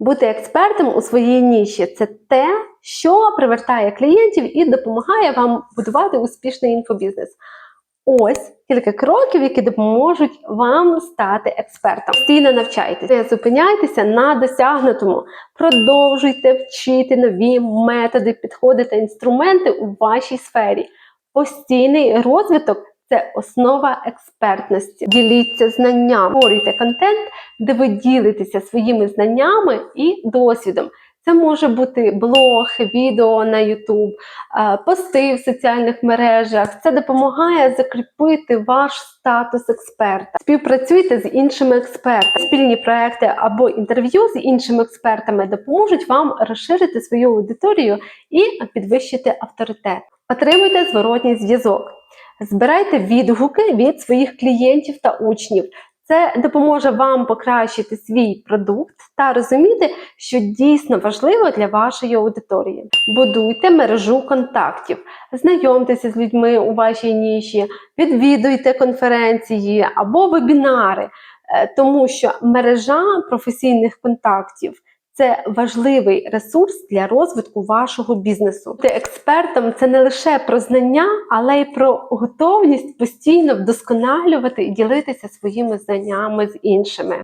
Бути експертом у своїй ніші це те, що привертає клієнтів і допомагає вам будувати успішний інфобізнес. Ось кілька кроків, які допоможуть вам стати експертом. Постійно навчайтеся, не зупиняйтеся на досягнутому, продовжуйте вчити нові методи, підходи та інструменти у вашій сфері. Постійний розвиток це основа експертності. Діліться знанням, створюйте контент, де ви ділитеся своїми знаннями і досвідом. Це може бути блог, відео на YouTube, е, пости в соціальних мережах. Це допомагає закріпити ваш статус експерта. Співпрацюйте з іншими експертами. Спільні проекти або інтерв'ю з іншими експертами допоможуть вам розширити свою аудиторію і підвищити авторитет. Отримуйте зворотній зв'язок. Збирайте відгуки від своїх клієнтів та учнів. Це допоможе вам покращити свій продукт та розуміти, що дійсно важливо для вашої аудиторії. Будуйте мережу контактів, знайомтеся з людьми у вашій ніші, відвідуйте конференції або вебінари, Е, тому що мережа професійних контактів. Це важливий ресурс для розвитку вашого бізнесу. Бути експертом це не лише про знання, але й про готовність постійно вдосконалювати і ділитися своїми знаннями з іншими.